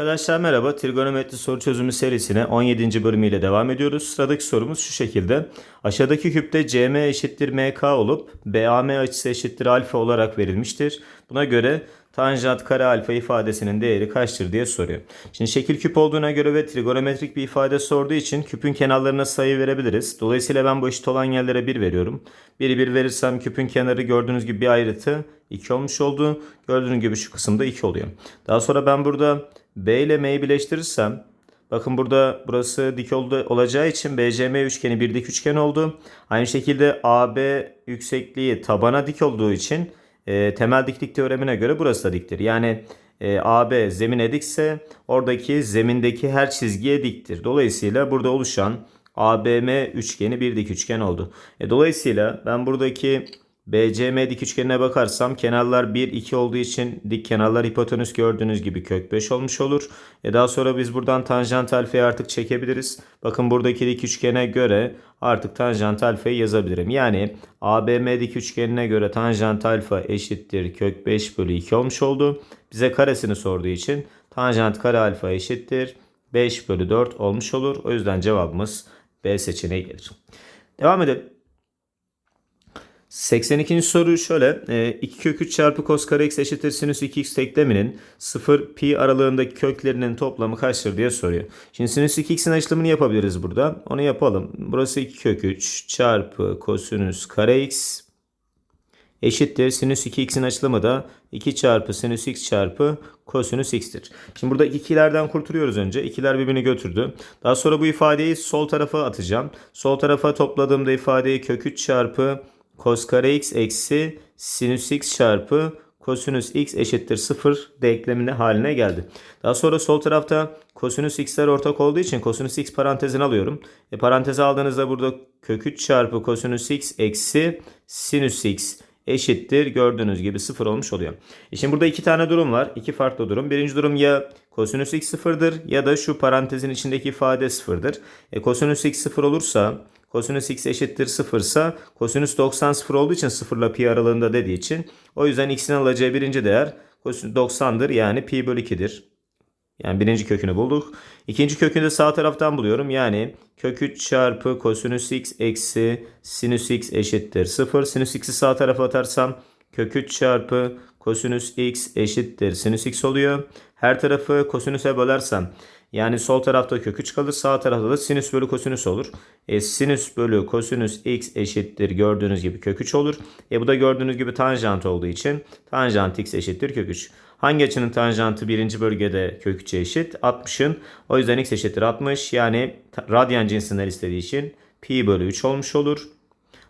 Arkadaşlar merhaba. Trigonometri soru çözümü serisine 17. bölümüyle devam ediyoruz. Sıradaki sorumuz şu şekilde. Aşağıdaki küpte CM eşittir MK olup BAM açısı eşittir alfa olarak verilmiştir. Buna göre tanjant kare alfa ifadesinin değeri kaçtır diye soruyor. Şimdi şekil küp olduğuna göre ve trigonometrik bir ifade sorduğu için küpün kenarlarına sayı verebiliriz. Dolayısıyla ben bu eşit olan yerlere 1 veriyorum. 1'i 1 verirsem küpün kenarı gördüğünüz gibi bir ayrıtı 2 olmuş oldu. Gördüğünüz gibi şu kısımda 2 oluyor. Daha sonra ben burada B ile M'yi birleştirirsem bakın burada burası dik oldu, olacağı için BCM üçgeni bir dik üçgen oldu. Aynı şekilde AB yüksekliği tabana dik olduğu için e, temel diklik teoremine göre burası da diktir. Yani e, AB zemine dikse oradaki zemindeki her çizgiye diktir. Dolayısıyla burada oluşan ABM üçgeni bir dik üçgen oldu. E, dolayısıyla ben buradaki BCM dik üçgenine bakarsam kenarlar 1 2 olduğu için dik kenarlar hipotenüs gördüğünüz gibi kök 5 olmuş olur. E daha sonra biz buradan tanjant alfayı artık çekebiliriz. Bakın buradaki dik üçgene göre artık tanjant alfayı yazabilirim. Yani ABM dik üçgenine göre tanjant alfa eşittir kök 5 bölü 2 olmuş oldu. Bize karesini sorduğu için tanjant kare alfa eşittir 5 bölü 4 olmuş olur. O yüzden cevabımız B seçeneği gelir. Devam edelim. 82. soru şöyle. 2 kök 3 çarpı cos kare x eşittir sinüs 2x denkleminin 0 pi aralığındaki köklerinin toplamı kaçtır diye soruyor. Şimdi sinüs 2x'in açılımını yapabiliriz burada. Onu yapalım. Burası 2 kök 3 çarpı kosinüs kare x eşittir. Sinüs 2x'in açılımı da 2 çarpı sinüs x çarpı kosinüs x'tir. Şimdi burada ikilerden kurtuluyoruz önce. İkiler birbirini götürdü. Daha sonra bu ifadeyi sol tarafa atacağım. Sol tarafa topladığımda ifadeyi kök 3 çarpı cos kare x eksi sinüs x çarpı kosinüs x eşittir 0 denklemine haline geldi. Daha sonra sol tarafta kosinüs x'ler ortak olduğu için kosinüs x parantezini alıyorum. E, paranteze aldığınızda burada kök 3 çarpı kosinüs x eksi sinüs x eşittir. Gördüğünüz gibi 0 olmuş oluyor. E şimdi burada iki tane durum var. İki farklı durum. Birinci durum ya kosinüs x sıfırdır ya da şu parantezin içindeki ifade sıfırdır. E, kosinüs x sıfır olursa Kosinüs x eşittir 0 ise kosinüs 90 0 olduğu için 0 ile pi aralığında dediği için o yüzden x'in alacağı birinci değer kosinüs 90'dır yani pi bölü 2'dir. Yani birinci kökünü bulduk. İkinci kökünü de sağ taraftan buluyorum. Yani kök 3 çarpı kosinüs x eksi sinüs x eşittir 0. Sinüs x'i sağ tarafa atarsam kök 3 çarpı kosinüs x eşittir sinüs x oluyor. Her tarafı kosinüse bölersem yani sol tarafta kök 3 kalır. Sağ tarafta da sinüs bölü kosinüs olur. E, sinüs bölü kosinüs x eşittir gördüğünüz gibi kök 3 olur. E, bu da gördüğünüz gibi tanjant olduğu için tanjant x eşittir kök 3. Hangi açının tanjantı birinci bölgede kök 3'e eşit? 60'ın. O yüzden x eşittir 60. Yani radyan cinsinden istediği için pi bölü 3 olmuş olur.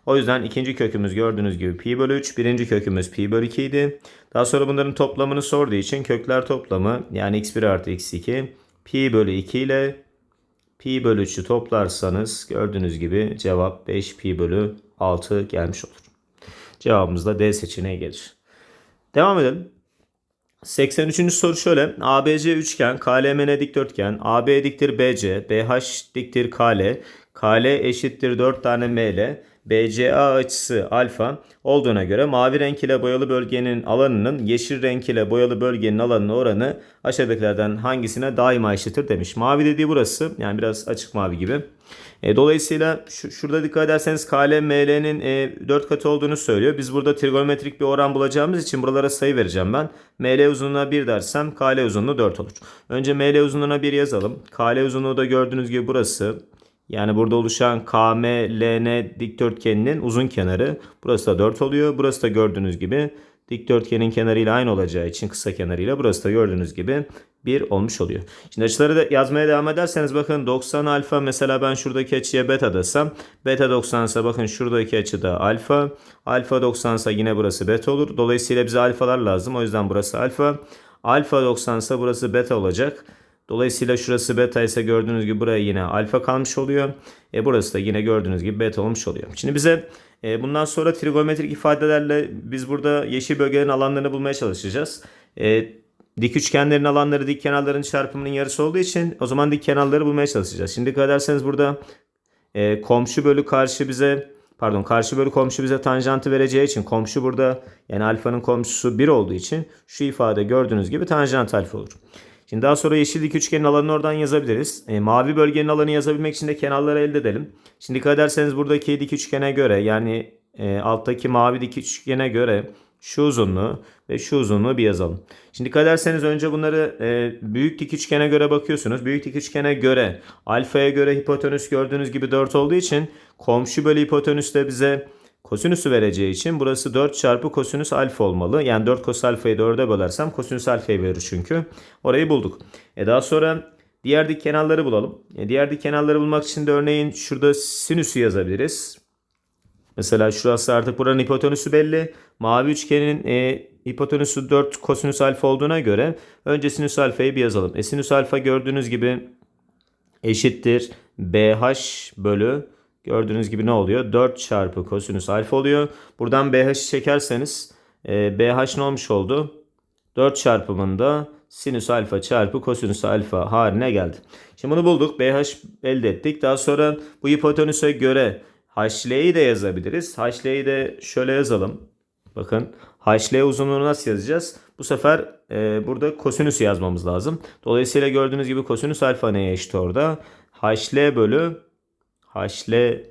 O yüzden ikinci kökümüz gördüğünüz gibi pi bölü 3. Birinci kökümüz pi bölü 2 idi. Daha sonra bunların toplamını sorduğu için kökler toplamı yani x1 artı x2 pi bölü 2 ile pi bölü 3'ü toplarsanız gördüğünüz gibi cevap 5 pi bölü 6 gelmiş olur. Cevabımız da D seçeneği gelir. Devam edelim. 83. soru şöyle. ABC üçgen, KLMN dikdörtgen, AB diktir BC, BH diktir KL, KL eşittir 4 tane ML, BCA açısı alfa olduğuna göre mavi renk ile boyalı bölgenin alanının yeşil renk ile boyalı bölgenin alanının oranı aşağıdakilerden hangisine daima eşittir demiş. Mavi dediği burası yani biraz açık mavi gibi. E, dolayısıyla şu, şurada dikkat ederseniz KL ML'nin e, 4 katı olduğunu söylüyor. Biz burada trigonometrik bir oran bulacağımız için buralara sayı vereceğim ben. ML uzunluğuna 1 dersem KL uzunluğu 4 olur. Önce ML uzunluğuna 1 yazalım. KL uzunluğu da gördüğünüz gibi burası. Yani burada oluşan KMLN dikdörtgeninin uzun kenarı. Burası da 4 oluyor. Burası da gördüğünüz gibi dikdörtgenin kenarıyla aynı olacağı için kısa kenarıyla burası da gördüğünüz gibi 1 olmuş oluyor. Şimdi açıları da yazmaya devam ederseniz bakın 90 alfa mesela ben şuradaki açıya beta desem. Beta 90 ise bakın şuradaki açı da alfa. Alfa 90 ise yine burası beta olur. Dolayısıyla bize alfalar lazım. O yüzden burası alfa. Alfa 90 ise burası beta olacak. Dolayısıyla şurası beta ise gördüğünüz gibi buraya yine alfa kalmış oluyor. E burası da yine gördüğünüz gibi beta olmuş oluyor. Şimdi bize e, bundan sonra trigonometrik ifadelerle biz burada yeşil bölgelerin alanlarını bulmaya çalışacağız. E, dik üçgenlerin alanları dik kenarların çarpımının yarısı olduğu için o zaman dik kenarları bulmaya çalışacağız. Şimdi dikkat ederseniz burada e, komşu bölü karşı bize pardon karşı bölü komşu bize tanjantı vereceği için komşu burada yani alfanın komşusu 1 olduğu için şu ifade gördüğünüz gibi tanjant alfa olur. Şimdi daha sonra yeşil dik üçgenin alanını oradan yazabiliriz. E, mavi bölgenin alanı yazabilmek için de kenarları elde edelim. Şimdi dikkat ederseniz buradaki dik üçgene göre yani e, alttaki mavi dik üçgene göre şu uzunluğu ve şu uzunluğu bir yazalım. Şimdi dikkat ederseniz önce bunları e, büyük dik üçgene göre bakıyorsunuz. Büyük dik üçgene göre alfaya göre hipotenüs gördüğünüz gibi 4 olduğu için komşu bölü hipotenüs de bize kosinüsü vereceği için burası 4 çarpı kosinüs alfa olmalı. Yani 4 kos alfayı 4'e bölersem kosinüs alfayı verir çünkü. Orayı bulduk. E daha sonra diğer dik kenarları bulalım. E diğer dik kenarları bulmak için de örneğin şurada sinüsü yazabiliriz. Mesela şurası artık buranın hipotenüsü belli. Mavi üçgenin e, hipotenüsü 4 kosinüs alfa olduğuna göre önce sinüs alfayı bir yazalım. E, sinüs alfa gördüğünüz gibi eşittir BH bölü gördüğünüz gibi ne oluyor? 4 çarpı kosinüs alfa oluyor. Buradan BH'ı çekerseniz e, BH ne olmuş oldu? 4 çarpımında sinüs alfa çarpı kosinüs alfa haline geldi. Şimdi bunu bulduk. BH elde ettik. Daha sonra bu hipotenüse göre HL'yi de yazabiliriz. HL'yi de şöyle yazalım. Bakın HL uzunluğunu nasıl yazacağız? Bu sefer e, burada kosinüs yazmamız lazım. Dolayısıyla gördüğünüz gibi kosinüs alfa neye eşit orada? HL bölü HL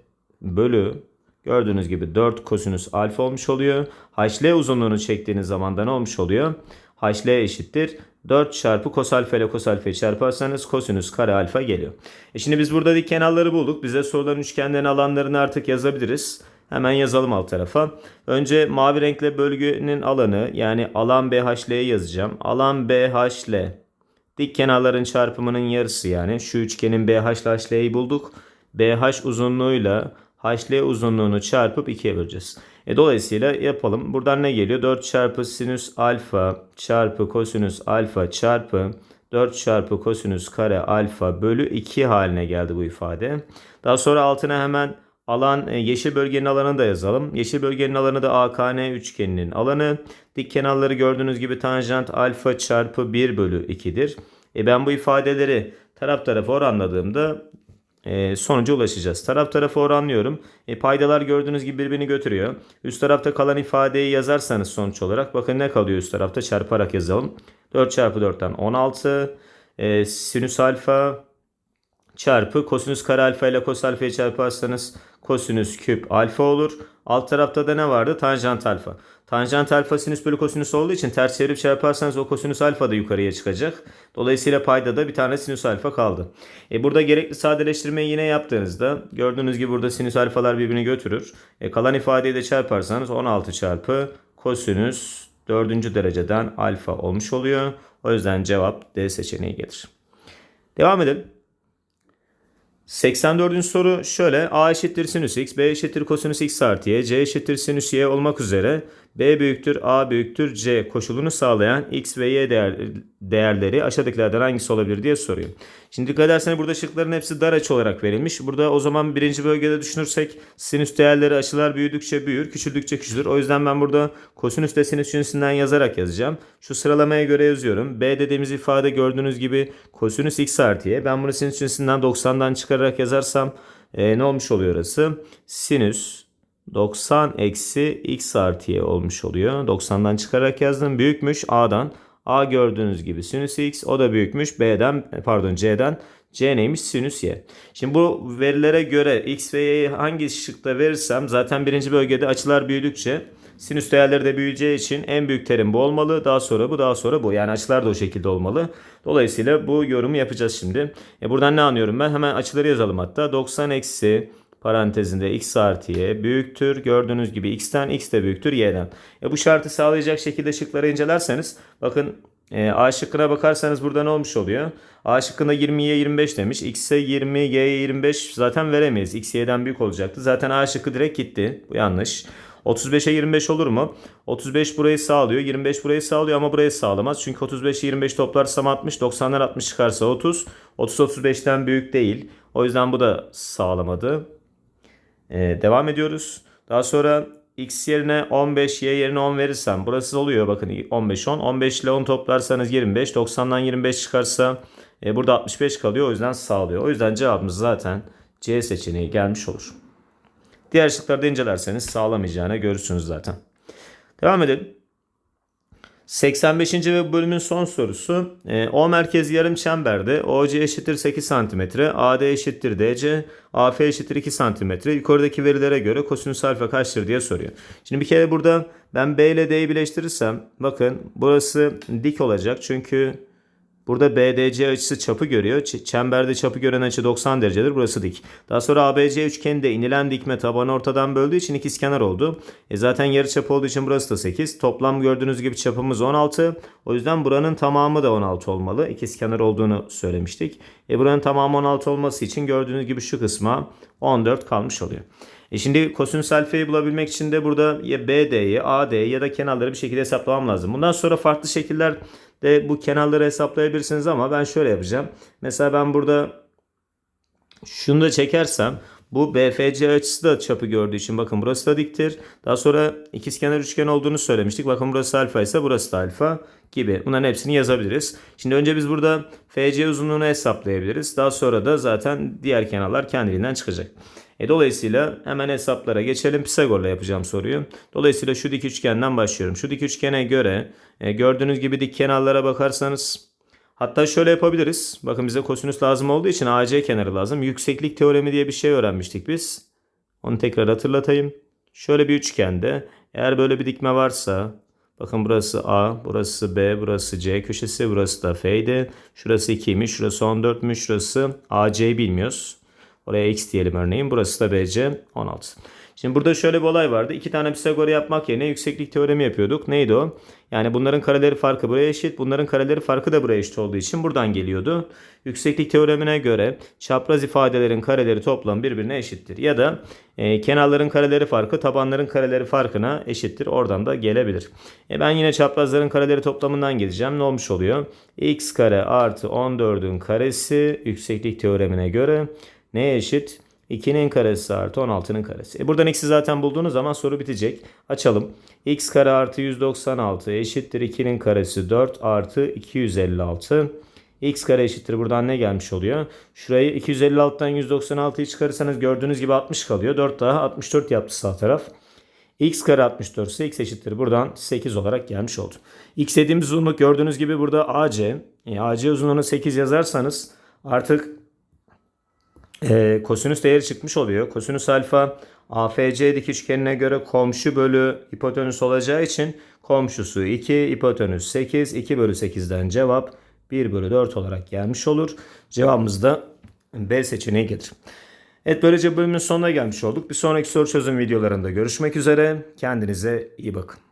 bölü gördüğünüz gibi 4 kosinüs alfa olmuş oluyor. HL uzunluğunu çektiğiniz zaman da ne olmuş oluyor? HL eşittir 4 çarpı kos alfa ile kos alfayı çarparsanız kosinüs kare alfa geliyor. E şimdi biz burada dik kenarları bulduk. Bize sorulan üçgenlerin alanlarını artık yazabiliriz. Hemen yazalım alt tarafa. Önce mavi renkle bölgenin alanı yani alan BHL'yi yazacağım. Alan BHL dik kenarların çarpımının yarısı yani şu üçgenin BH ile HL'yi bulduk. BH uzunluğuyla HL uzunluğunu çarpıp 2'ye böleceğiz. E dolayısıyla yapalım. Buradan ne geliyor? 4 çarpı sinüs alfa çarpı kosinüs alfa çarpı 4 çarpı kosinüs kare alfa bölü 2 haline geldi bu ifade. Daha sonra altına hemen alan e, yeşil bölgenin alanını da yazalım. Yeşil bölgenin alanı da AKN üçgeninin alanı. Dik kenarları gördüğünüz gibi tanjant alfa çarpı 1 bölü 2'dir. E ben bu ifadeleri taraf tarafa oranladığımda e, sonuca ulaşacağız. Taraf tarafa oranlıyorum. E, paydalar gördüğünüz gibi birbirini götürüyor. Üst tarafta kalan ifadeyi yazarsanız sonuç olarak bakın ne kalıyor üst tarafta çarparak yazalım. 4 çarpı 4'ten 16 e, sinüs alfa çarpı kosinüs kare alfa ile kos alfayı çarparsanız kosinüs küp alfa olur. Alt tarafta da ne vardı? Tanjant alfa. Tanjant alfa sinüs bölü kosinüs olduğu için ters çevirip çarparsanız o kosinüs alfa da yukarıya çıkacak. Dolayısıyla payda da bir tane sinüs alfa kaldı. E burada gerekli sadeleştirmeyi yine yaptığınızda gördüğünüz gibi burada sinüs alfalar birbirini götürür. E kalan ifadeyi de çarparsanız 16 çarpı kosinüs 4. dereceden alfa olmuş oluyor. O yüzden cevap D seçeneği gelir. Devam edelim. 84. soru şöyle. A eşittir sinüs x, B eşittir kosinüs x artı y, C eşittir sinüs y olmak üzere B büyüktür A büyüktür C koşulunu sağlayan x ve y değer, değerleri aşağıdakilerden hangisi olabilir diye soruyor. Şimdi dikkat ederseniz burada şıkların hepsi dar açı olarak verilmiş. Burada o zaman birinci bölgede düşünürsek sinüs değerleri açılar büyüdükçe büyür, küçüldükçe küçülür. O yüzden ben burada kosinüs ve sinüs cinsinden yazarak yazacağım. Şu sıralamaya göre yazıyorum. B dediğimiz ifade gördüğünüz gibi kosinüs x artı y. Ben bunu sinüs cinsinden 90'dan çıkararak yazarsam e, ne olmuş oluyor orası? Sinüs 90 eksi x artı y olmuş oluyor. 90'dan çıkarak yazdım. Büyükmüş A'dan. A gördüğünüz gibi sinüs x. O da büyükmüş B'den pardon C'den. C neymiş? Sinüs y. Şimdi bu verilere göre x ve y'yi hangi şıkta verirsem zaten birinci bölgede açılar büyüdükçe sinüs değerleri de büyüyeceği için en büyük terim bu olmalı. Daha sonra bu daha sonra bu. Yani açılar da o şekilde olmalı. Dolayısıyla bu yorumu yapacağız şimdi. E buradan ne anlıyorum ben? Hemen açıları yazalım hatta. 90 eksi parantezinde x artı y büyüktür. Gördüğünüz gibi x'ten x de büyüktür y'den. E bu şartı sağlayacak şekilde şıkları incelerseniz bakın e, A şıkkına bakarsanız burada ne olmuş oluyor? A şıkkında 20'ye 25 demiş. X'e 20, Y'ye 25 zaten veremeyiz. X Y'den büyük olacaktı. Zaten A şıkkı direkt gitti. Bu yanlış. 35'e 25 olur mu? 35 burayı sağlıyor. 25 burayı sağlıyor ama burayı sağlamaz. Çünkü 35'i 25 toplarsam 60. 90'lar 60 çıkarsa 30. 30 35'ten büyük değil. O yüzden bu da sağlamadı. Ee, devam ediyoruz. Daha sonra x yerine 15, y yerine 10 verirsem burası oluyor bakın 15 10. 15 ile 10 toplarsanız 25. 90'dan 25 çıkarsa e, burada 65 kalıyor. O yüzden sağlıyor. O yüzden cevabımız zaten C seçeneği gelmiş olur. Diğer şıkları da incelerseniz sağlamayacağını görürsünüz zaten. Devam edelim. 85. ve bölümün son sorusu. E, o merkez yarım çemberde OC eşittir 8 cm, AD eşittir DC, AF eşittir 2 cm. Yukarıdaki verilere göre kosinüs alfa kaçtır diye soruyor. Şimdi bir kere burada ben B ile D'yi birleştirirsem bakın burası dik olacak çünkü Burada BDC açısı çapı görüyor. Çemberde çapı gören açı 90 derecedir. Burası dik. Daha sonra ABC üçgeninde inilen dikme tabanı ortadan böldüğü için ikizkenar oldu. E zaten yarıçap olduğu için burası da 8. Toplam gördüğünüz gibi çapımız 16. O yüzden buranın tamamı da 16 olmalı. İkizkenar olduğunu söylemiştik. E buranın tamamı 16 olması için gördüğünüz gibi şu kısma 14 kalmış oluyor. E şimdi kosinüs alfayı bulabilmek için de burada ya BD'yi, AD'yi ya da kenarları bir şekilde hesaplamam lazım. Bundan sonra farklı şekiller de bu kenarları hesaplayabilirsiniz ama ben şöyle yapacağım. Mesela ben burada şunu da çekersem bu BFC açısı da çapı gördüğü için bakın burası da diktir. Daha sonra ikizkenar üçgen olduğunu söylemiştik. Bakın burası alfa ise burası da alfa gibi. Bunların hepsini yazabiliriz. Şimdi önce biz burada FC uzunluğunu hesaplayabiliriz. Daha sonra da zaten diğer kenarlar kendiliğinden çıkacak. E, dolayısıyla hemen hesaplara geçelim. Pisagor'la yapacağım soruyu. Dolayısıyla şu dik üçgenden başlıyorum. Şu dik üçgene göre e, gördüğünüz gibi dik kenarlara bakarsanız Hatta şöyle yapabiliriz. Bakın bize kosinüs lazım olduğu için AC kenarı lazım. Yükseklik teoremi diye bir şey öğrenmiştik biz. Onu tekrar hatırlatayım. Şöyle bir üçgende eğer böyle bir dikme varsa bakın burası A, burası B, burası C köşesi, burası da F'ydi. Şurası 2'ymiş, şurası 14'müş, şurası AC bilmiyoruz. Oraya X diyelim örneğin. Burası da BC 16. Şimdi burada şöyle bir olay vardı. İki tane Pisagor yapmak yerine yükseklik teoremi yapıyorduk. Neydi o? Yani bunların kareleri farkı buraya eşit. Bunların kareleri farkı da buraya eşit olduğu için buradan geliyordu. Yükseklik teoremine göre çapraz ifadelerin kareleri toplam birbirine eşittir. Ya da e, kenarların kareleri farkı tabanların kareleri farkına eşittir. Oradan da gelebilir. E, ben yine çaprazların kareleri toplamından gideceğim. Ne olmuş oluyor? x kare artı 14'ün karesi yükseklik teoremine göre neye eşit? 2'nin karesi artı 16'nın karesi. E buradan x'i zaten bulduğunuz zaman soru bitecek. Açalım. x kare artı 196 eşittir 2'nin karesi 4 artı 256. x kare eşittir buradan ne gelmiş oluyor? Şurayı 256'dan 196'yı çıkarırsanız gördüğünüz gibi 60 kalıyor. 4 daha 64 yaptı sağ taraf. x kare 64 ise x eşittir buradan 8 olarak gelmiş oldu. x dediğimiz uzunluk gördüğünüz gibi burada AC. E, AC uzunluğunu 8 yazarsanız artık e, kosinüs değeri çıkmış oluyor. Kosinüs alfa AFC dik üçgenine göre komşu bölü hipotenüs olacağı için komşusu 2, hipotenüs 8. 2 bölü 8'den cevap 1 bölü 4 olarak gelmiş olur. Cevabımız da B seçeneği gelir. Evet böylece bölümün sonuna gelmiş olduk. Bir sonraki soru çözüm videolarında görüşmek üzere. Kendinize iyi bakın.